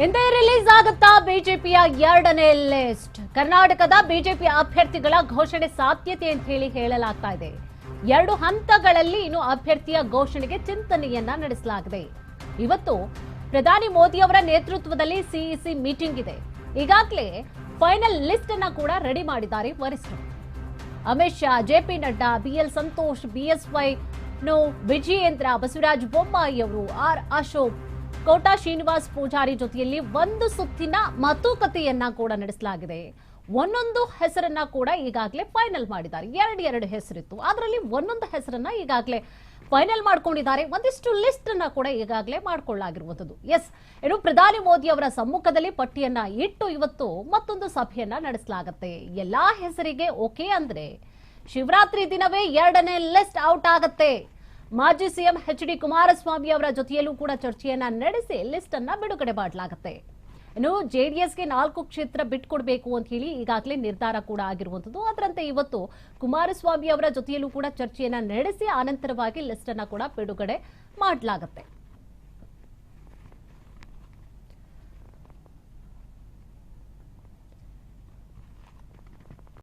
ಇಂದೇ ರಿಲೀಸ್ ಆಗುತ್ತಾ ಬಿಜೆಪಿಯ ಎರಡನೇ ಲಿಸ್ಟ್? ಕರ್ನಾಟಕದ ಬಿಜೆಪಿ ಅಭ್ಯರ್ಥಿಗಳ ಘೋಷಣೆ ಸಾಧ್ಯತೆ ಅಂತ ಹೇಳಿ ಹೇಳಲಾಗ್ತಾ ಇದೆ. ಎರಡು ಹಂತಗಳಲ್ಲಿ ಇನ್ನು ಅಭ್ಯರ್ಥಿಯ ಘೋಷಣೆಗೆ ಚಿಂತನೆಯನ್ನ ನಡೆಸಲಾಗಿದೆ. ಇವತ್ತು ಪ್ರಧಾನಿ ಮೋದಿ ಅವರ ನೇತೃತ್ವದಲ್ಲಿ ಸಿಇಸಿ ಮೀಟಿಂಗ್ ಇದೆ. ಈಗಾಗಲೇ ಫೈನಲ್ ಲಿಸ್ಟ್ ಅನ್ನ ಕೂಡ ರೆಡಿ ಮಾಡಿದ್ದಾರೆ ವರಿಷ್ಠರು. ಅಮಿತ್ ಶಾ ಜೆಪಿ ನಡ್ಡಾ ಬಿಎಲ್ ಸಂತೋಷ್ ಬಿಎಸ್ವೈ ನೋ ವಿಜಯೇಂದ್ರ ಬಸವರಾಜ ಬೊಮ್ಮಾಯಿ ಅವರು ಆರ್ ಅಶೋಕ್ ಕೋಟಾ ಶ್ರೀನಿವಾಸ್ ಪೂಜಾರಿ ಜೊತೆಯಲ್ಲಿ ಒಂದು ಸುತ್ತಿನ ಮಾತುಕತೆಯನ್ನ ಕೂಡ ನಡೆಸಲಾಗಿದೆ. ಒಂದೊಂದು ಹೆಸರನ್ನ ಕೂಡ ಈಗಾಗಲೇ ಫೈನಲ್ ಮಾಡಿದ್ದಾರೆ. ಎರಡು ಎರಡು ಹೆಸರಿತ್ತು. ಅದರಲ್ಲಿ ಒಂದೊಂದು ಹೆಸರನ್ನ ಈಗಾಗಲೇ ಫೈನಲ್ ಮಾಡ್ಕೊಂಡಿದ್ದಾರೆ. ಒಂದಿಷ್ಟು ಲಿಸ್ಟ್ ಅನ್ನ ಕೂಡ ಈಗಾಗಲೇ ಮಾಡ್ಕೊಳ್ಳಾಗಿರುವಂಥದ್ದು ಎಸ್ ಇನ್ನು ಪ್ರಧಾನಿ ಮೋದಿ ಅವರ ಸಮ್ಮುಖದಲ್ಲಿ ಪಟ್ಟಿಯನ್ನ ಇಟ್ಟು ಇವತ್ತು ಮತ್ತೊಂದು ಸಭೆಯನ್ನ ನಡೆಸಲಾಗುತ್ತೆ. ಎಲ್ಲಾ ಹೆಸರಿಗೆ ಓಕೆ ಅಂದ್ರೆ ಶಿವರಾತ್ರಿ ದಿನವೇ ಎರಡನೇ ಲಿಸ್ಟ್ ಔಟ್ ಆಗತ್ತೆ. ಮಾಜಿ ಸಿಎಂ ಎಚ್ ಡಿ ಕುಮಾರಸ್ವಾಮಿ ಅವರ ಜೊತೆಯಲ್ಲೂ ಕೂಡ ಚರ್ಚೆಯನ್ನ ನಡೆಸಿ ಲಿಸ್ಟ್ ಅನ್ನ ಬಿಡುಗಡೆ ಮಾಡಲಾಗುತ್ತೆ. ಇನ್ನು ಜೆಡಿಎಸ್ಗೆ ನಾಲ್ಕು ಕ್ಷೇತ್ರ ಬಿಟ್ಕೊಡ್ಬೇಕು ಅಂತ ಹೇಳಿ ಈಗಾಗಲೇ ನಿರ್ಧಾರ ಕೂಡ ಆಗಿರುವಂತದ್ದು ಅದರಂತೆ ಇವತ್ತು ಕುಮಾರಸ್ವಾಮಿ ಅವರ ಜೊತೆಯಲ್ಲೂ ಕೂಡ ಚರ್ಚೆಯನ್ನ ನಡೆಸಿ ಆನಂತರವಾಗಿ ಲಿಸ್ಟ್ ಅನ್ನ ಕೂಡ ಬಿಡುಗಡೆ ಮಾಡಲಾಗುತ್ತೆ.